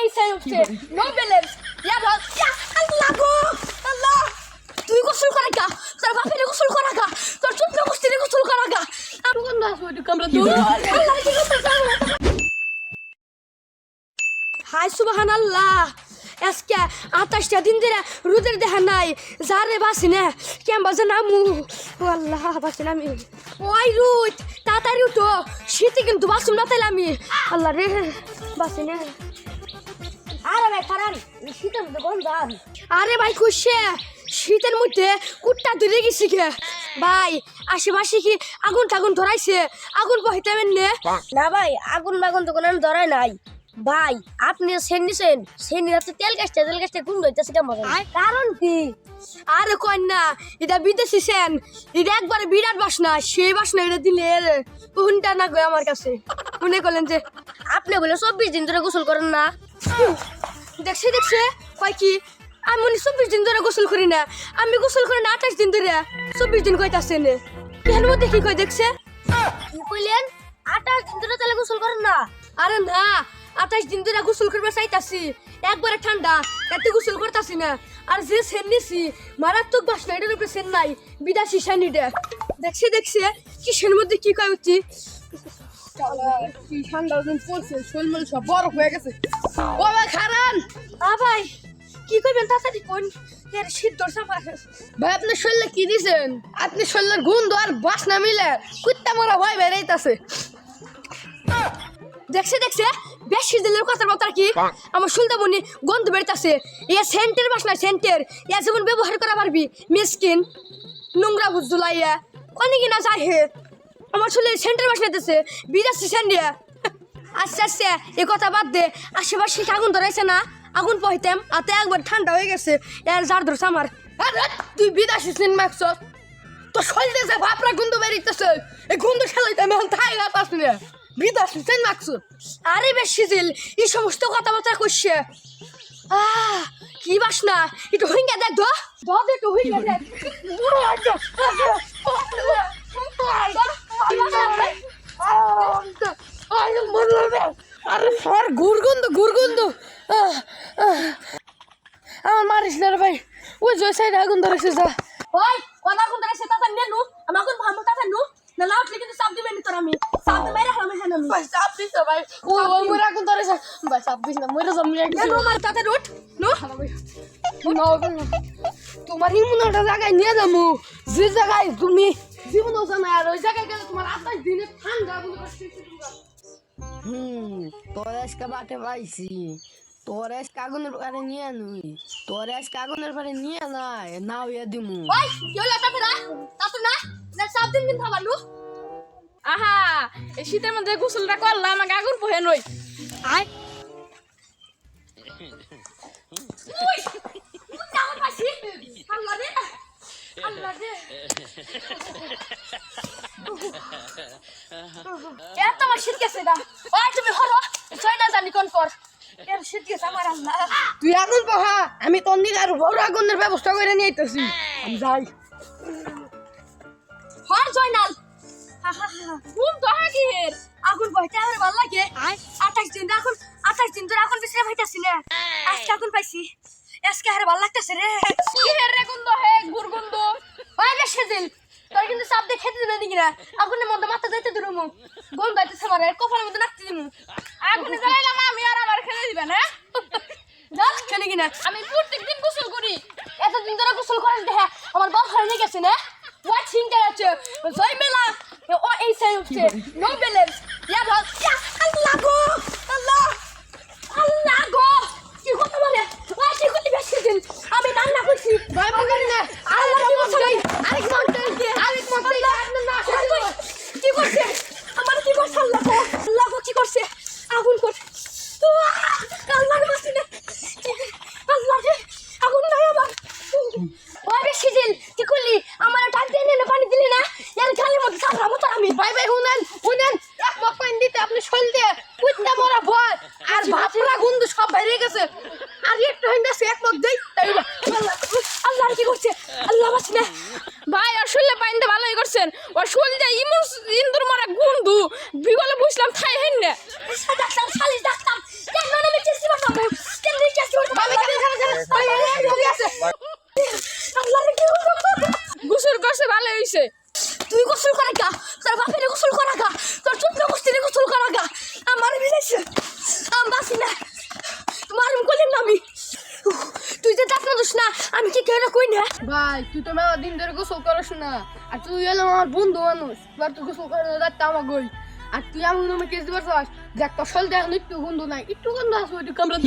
এই সাইড হচ্ছে no balance ইয়া ভাগ আল্লাহ গো আল্লাহ। তুই গোসল করা গা তোর বাপের গোসল করা গা তোর চুপ গোসল গোসল করা গা আমি কোন দাস বইতে কামরা দূর। আল্লাহ কি গোসল করা হাই সুবাহান আল্লাহ আজকে আঠাশটা দিন ধরে রোদের দেখা নাই যারে বাসি না কেম বাজে নামু। ও আল্লাহ বাসি নামি ওই রুদ তাড়াতাড়ি উঠো। শীতে কিন্তু বাসুম না তাইলে আমি। আল্লাহ রে বাসি না। আরে ভাই খারান শীতের মধ্যে দাম আরে ভাই খুশে? শীতের মধ্যে কুটটা ধরে গেছি গে ভাই আশেপাশে কি আগুন টাগুন ধরাইছে? আগুন বহিতে নে না ভাই আগুন বাগুন তো কোনো ধরাই নাই। ভাই আপনি সেন নিছেন? সেন নিতে তেল গাছটা তেল গাছটা কোন দইতেছে কেমন কারণ কি? আরে কন্যা এটা বিদেশি সেন। এটা একবারে বিরাট বাসনা সেই বাসনা এটা দিলে কোনটা না গো আমার কাছে। মনে করলেন যে আপনি বলে চব্বিশ দিন ধরে গোসল করেন না। দেখছে দেখছে। কয় কি? আমি মনে চব্বিশ দিন ধরে গোসল করি না। আমি গোসল করি না আঠাশ দিন ধরে। চব্বিশ দিন কইতাছে নে কেন মধ্যে কি কই দেখছে? কইলেন, আঠাশ দিন ধরে তাহলে গোসল করেন না। আরে না, আঠাশ দিন ধরে গোসল করবে চাইতাছি। একবারে ঠান্ডা, এত গোসল করতাছি না। আর যে সেন নিছি, মারাত্মক বাসনা এটার উপরে সেন নাই। বিদাসি সেন দেখছে দেখছে, কিসের মধ্যে কি কয় উঠছি শরীর কি আপনি দিছেন আপনি শরীরের গন্ধ আর বাসনা মিলে কুত্তা মরা ভয় বেড়াইতাছে দেখছে দেখছে বেশি দিলের কথার আর কি আমার শুনতে বনি গন্ধ বেরতাছে ইয়া সেন্টের বাসনা সেন্টের ইয়া যেমন ব্যবহার করা পারবি মিসকিন নোংরা বুঝলাইয়া কোনি কিনা যায় হে আমার শুনলে সেন্টের বাসনা দিতেছে বিদেশি সেন্টিয়া আচ্ছা আচ্ছা এ কথা বাদ দে আশেপাশে আগুন ধরাইছে না আগুন পহিতাম আতে একবার ঠান্ডা হয়ে গেছে এর জার ধরছে আমার তুই বিদেশি সিন মাখছ তো শরীরে যে ভাপরা গন্ধ বেরিতেছে এই গন্ধ খেলাইতে আমি এখন থাই গাছ আসি না বিদেশি সিন মাখছ আরে বেশি দিল এই সমস্ত কথাবার্তা করছে আহ কি বাস না একটু হইঙ্গা দেখ দো দো দে একটু হইঙ্গা দেখ আরে সর গুরগন্ধ গুরগন্ধ। আমার মারিস না রে ভাই ওই জয় সাইড আগুন ধরেছে যা ওই কোন ধরে সেটা তার নেনু আমার কোন ভামু তা নু না লাউটলি কিন্তু চাপ দিবেন তোর আমি চাপ দে মেরে হারামে হেন আমি ভাই দিস না ভাই ও ওই মরে আগুন ধরেছে ভাই চাপ দিস না মরে যাম নিয়ে নেনু আমার তাতে রুট নু তোমার এমন একটা জায়গায় নিয়ে যাব যে জায়গায় তুমি জীবন জানা আর ওই জায়গায় গেলে তোমার আঠাশ দিনে ঠান্ডা বলে হুম তোর আজকে বাটে পাইছি তোর আজকে আগুনের পারে নিয়ে নুই তোর আজকে আগুনের পারে নিয়ে নাই নাও ইয়ে দিমু ওই কেউ লাটা ফেরা তাতে না না চাপ দিন কিন্তু আমার নু আহা এই শীতের মধ্যে গোসলটা করলাম আমাকে আগুন পোহে নই আয় উই যাও পাশি আল্লাহ রে আল্লাহ রে এত আমার শীত গেছে না ওই তুমি হরো ছয় না জানি কোন কর। এর শীত গেছে আমার আল্লাহ। তুই আগুন পাহা আমি তোর দিকে আর বড় আগুনের ব্যবস্থা করে নিয়ে আইতেছি। আমি যাই। হর জয়নাল। ঘুম তো হাগির আগুন বইতে আমার ভালো লাগে। আঠাশ দিন ধরে এখন আঠাশ দিন ধরে আগুন বেশি পাইতাছি না। আজকে আগুন পাইছি। আজকে আর ভালো লাগতেছে রে। কি হে রে গন্ধ হে? সেদিন দিয়ে খেতে দিলে নাকি না? আগুনের মধ্যে মাথা যাইতে দিল মু। গন্ধ আইতেছে আমার কপালের মধ্যে নাচতে দিমু আগুনে জ্বালাইলাম আমি আর আমার খেলে দিবে না? জান খেলে কিনা। আমি প্রত্যেক দিন গোসল করি। এতদিন ধরে গোসল করার দেখা আমার বাপ হারিয়ে গেছে না? ওয়াই চিন্তা আছে? জয় মেলা ও এই সাইড হচ্ছে নো ব্যালেন্স শোল যায় ইমন ইন্দুর মারা গুন্দু বিগলে বুঝলাম থাই হেন না ডাক্তার খালি ডাক্তার কেন না আমি চেষ্টা করতাম করছে ভালো হইছে। তুই গোসল করা গা তোর বাপের গোসল করা গা তোর চুপটা গোষ্ঠীর গোসল করা গা আমার বিদেশে। আম বাসি না। তোমার কলেন না আমি। তুই যে দাঁত না আমি কি কেউ কই না? ভাই তুই তো মেলা দিন ধরে গোসল করস না। আর তুই এলো আমার বন্ধু মানুষ এবার তুই গোসল করার দায়িত্ব আমার গই আর তুই আমার নামে কেস দিবার চাস দেখ, তোর শরীর এখন একটু গন্ধ নাই, একটু গন্ধ আসবে একটু কামড়া?